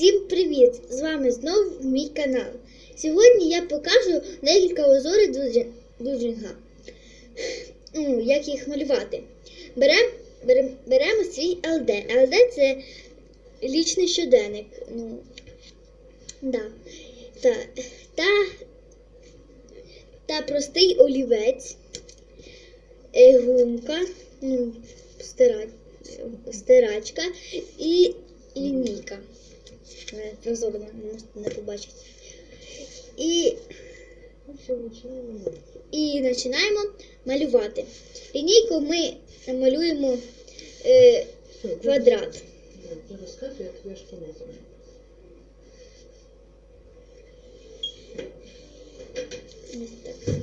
Всім привіт! З вами знову мій канал. Сьогодні я покажу декілька узорів дуджинга. Ну, як їх малювати. Берем, берем, беремо свій ЛД. ЛД це лічний щоденник. Ну, да. та, та, та простий олівець, е, гумка, ну, стира, стирачка і лінійка. Е, Прозоро не можете не побачити. І, і починаємо малювати. Лінійку ми малюємо е, квадрат. Ось так.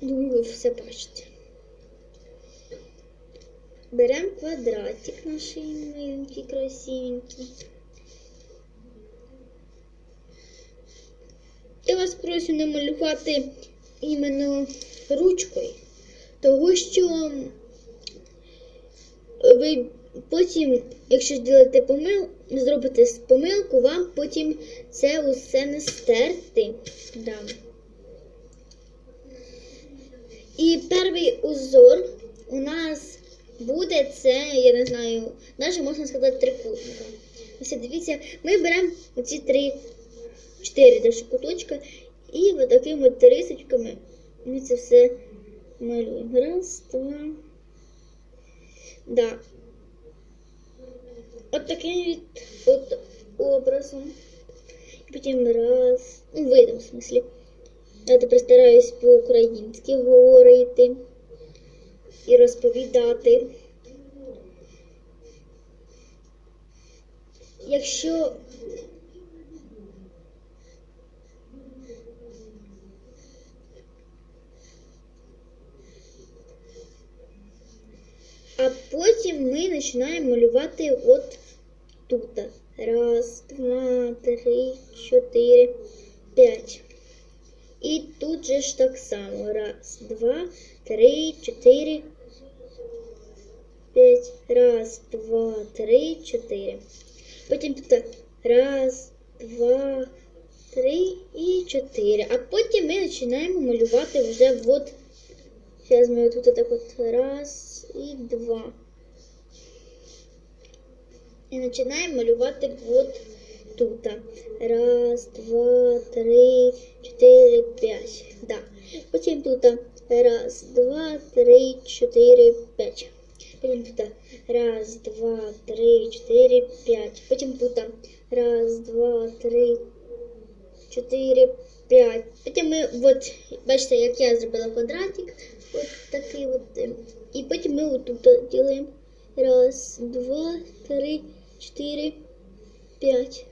Думаю, ви все бачите. Беремо квадратик наш миленький, красивенький. Я вас прошу не малювати іменно ручкою, тому що ви потім, якщо зробите помил, зробите помилку, вам потім це усе не стерти. Да. І перший узор у нас буде це, я не знаю, навіть можна сказати трикутника. Ось дивіться, ми беремо оці три, чотири даже куточка і от такими рисочками ми це все малюємо. Раз, два. Да. От таким от образом. Потім раз. Ну, видом, в смислі. Я тепер стараюсь по-українськи говорити і розповідати. Якщо А потім ми починаємо малювати от тут. Раз, два, три, чотири, п'ять. Тут же ж так само. Раз, два, три, чотири, п'ять. Раз, два, три, чотири. Потім тут раз, два, три і чотири. А потім ми починаємо малювати вже от. Зараз ми тут так от раз і два. І починаємо малювати от тут. Раз, два, три, чотири, п'ять. Да. Потім тут раз, два, три, чотири, п'ять. Потім тут раз, два, три, чотири, п'ять. Потім тут раз, два, три, чотири, п'ять. Потім ми, от, бачите, як я зробила квадратик, от такий от. е, І потім ми от тут ділимо. Раз, два, три, чотири, п'ять.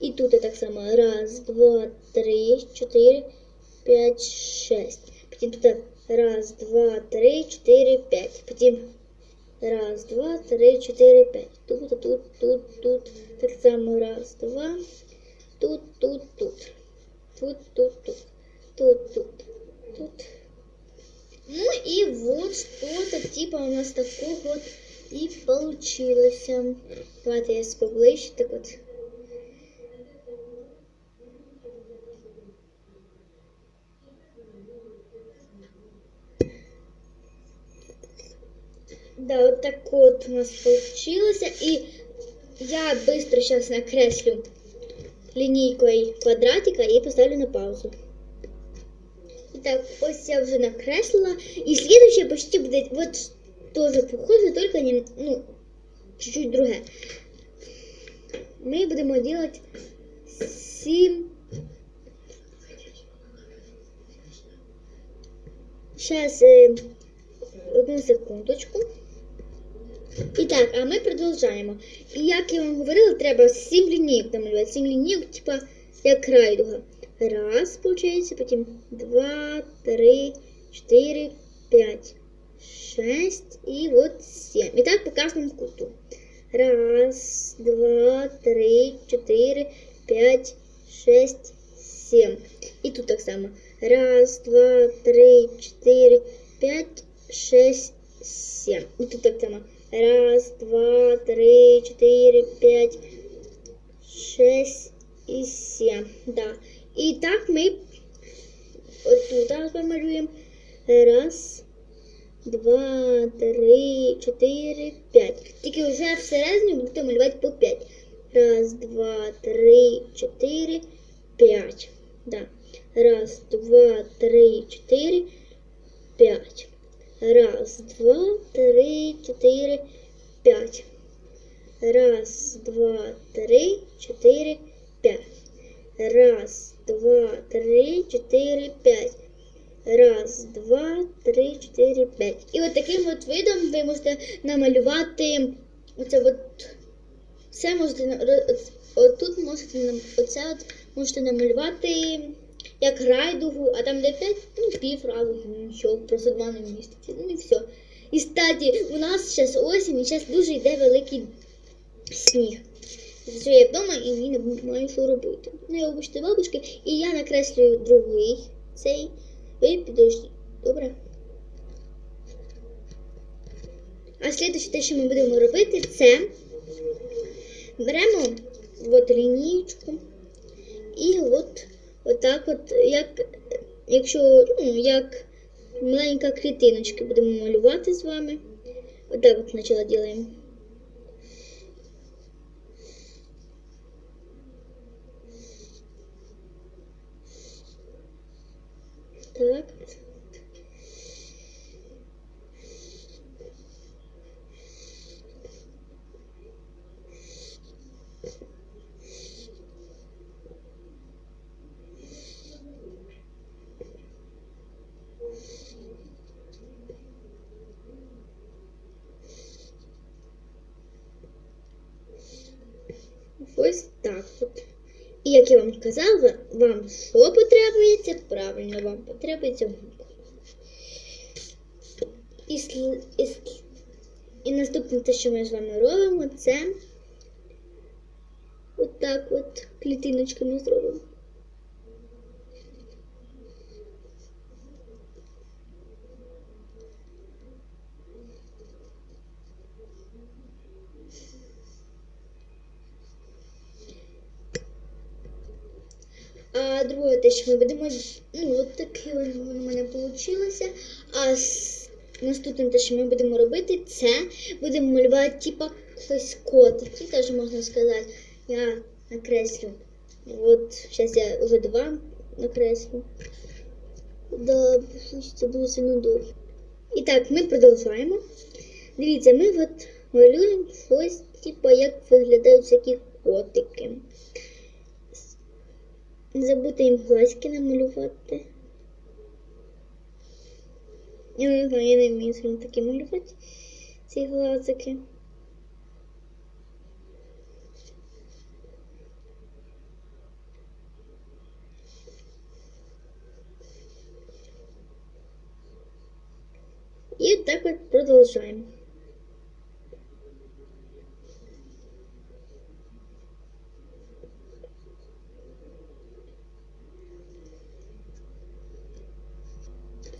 І тут так само. Раз, два, три, чотири, п'ять, шесть. Потім тут раз, два, три, чотири, п'ять. Потім раз, два, три, чотири, п'ять. Тут, тут, тут, тут. Так само раз, два. Тут, тут, тут. Тут, тут, тут. Тут, тут, тут. Ну и вот что-то типа у нас такого вот и получилось. Давайте я поближче так вот. Да, вот так вот у нас получилось. И я быстро сейчас накреслю линейкой квадратика и поставлю на паузу. Так, ось я вже накреслила. І следующее почти буде вот тоже похоже, только не, ну, чуть-чуть другое. Ми будемо делать 7 Сейчас е, одну секундочку. І так, а ми продовжаємо. І як я вам говорила, треба 7 лінійок намалювати. 7 лінійок, типа як райдуга. Раз, получається, потім два, три, чотири, п'ять, шесть і от сім. І так по кожному куту. Раз, два, три, чотири, п'ять, шесть, сім. І тут так само. Раз, два, три, чотири, п'ять, шесть, сім. І тут так само. Раз, два, два, три, чотири, п'ять, шесть і сім. Да. І так ми отут зараз помалюємо. Раз, два, три, чотири, вже всередині будете малювати по п'ять. Раз, два, три, чотири, п'ять. Да. Раз, два, три, чотири, п'ять. Раз, два, три, чотири, п'ять. Раз, два, три, чотири, п'ять. Раз, два, три, чотири, п'ять. Раз, два, три, чотири, п'ять. І от таким от видом ви можете намалювати оце от це можете отут можете оце от можете намалювати як райдугу, а там де 5, ну пів радуги, ну нічого, просто два не вміститься. Ну і все. І статі, у нас зараз осінь, і зараз дуже йде великий сніг. Що я вдома і не маю що робити. Ну, я вибачте бабушки, і я накреслюю другий цей. Ви підождіть. Добре? А слідуюче те, що ми будемо робити, це беремо от лінійку і от отак от, як якщо ну, як маленька клітиночка будемо малювати з вами. Отак от спочатку робимо. Так. Ось так от. І як я вам казала, вам що потребується? Правильно, вам потребується губка. І, і, і наступне те, що ми з вами робимо, це отак от клітиночками зробимо. Друге, те, що ми будемо, ну, от таке в мене вийшло. А с- наступне те, що ми будемо робити, це будемо малювати, типа, ось котики, теж можна сказати. Я накреслю. От, зараз я вже два накреслю. Да, це дуже сильно довго. І так, ми продовжуємо. Дивіться, ми от малюємо щось, типа, як виглядають всякі котики. Не забудьте їм глазки намалювати. Я не знаю, я не вмію сильно такі малювати, ці глазики. І так от продовжуємо.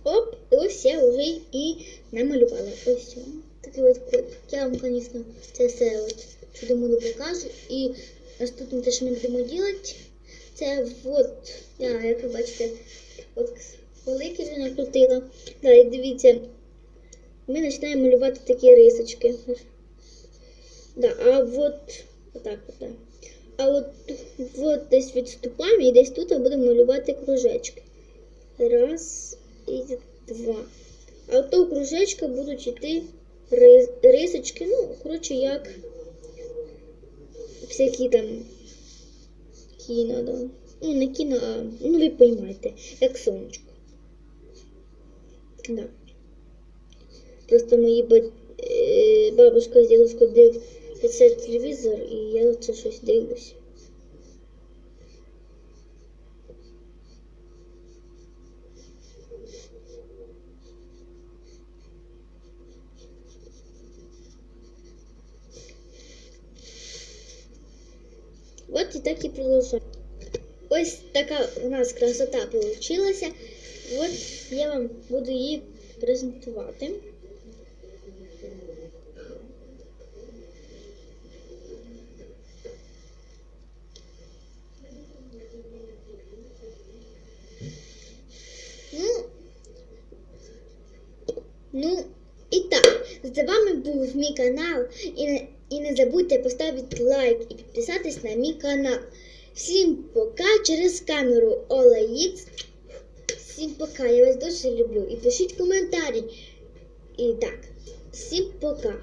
Оп, і ось я вже і намалювала. Ось. Такий от код. Я вам, звісно, це все от покажу. І наступне те, що ми будемо робити, це от, я, як ви бачите, от велике вже накрутила. Далі дивіться, ми починаємо малювати такі рисочки. Да, а от отак от. А от, от десь відступаємо і десь тут будемо малювати кружечки. Раз і два. А от того кружечка будуть йти ри- рисочки, ну, коротше, як всякі там кіно, да. Ну, не кіно, а ну ви поймаєте, як сонечко. Да. Просто мої ба- е, бабушка з дідушкою дивляться телевізор, і я оце щось дивлюсь. От і так і продовжуємо. Ось така у нас красота вийшла. От я вам буду її презентувати. Ну, ну і так, з вами був мій канал. і і не забудьте поставити лайк і підписатись на мій канал. Всім пока через камеру Ікс. Всім пока, я вас дуже люблю. І пишіть коментарі. І так, всім пока.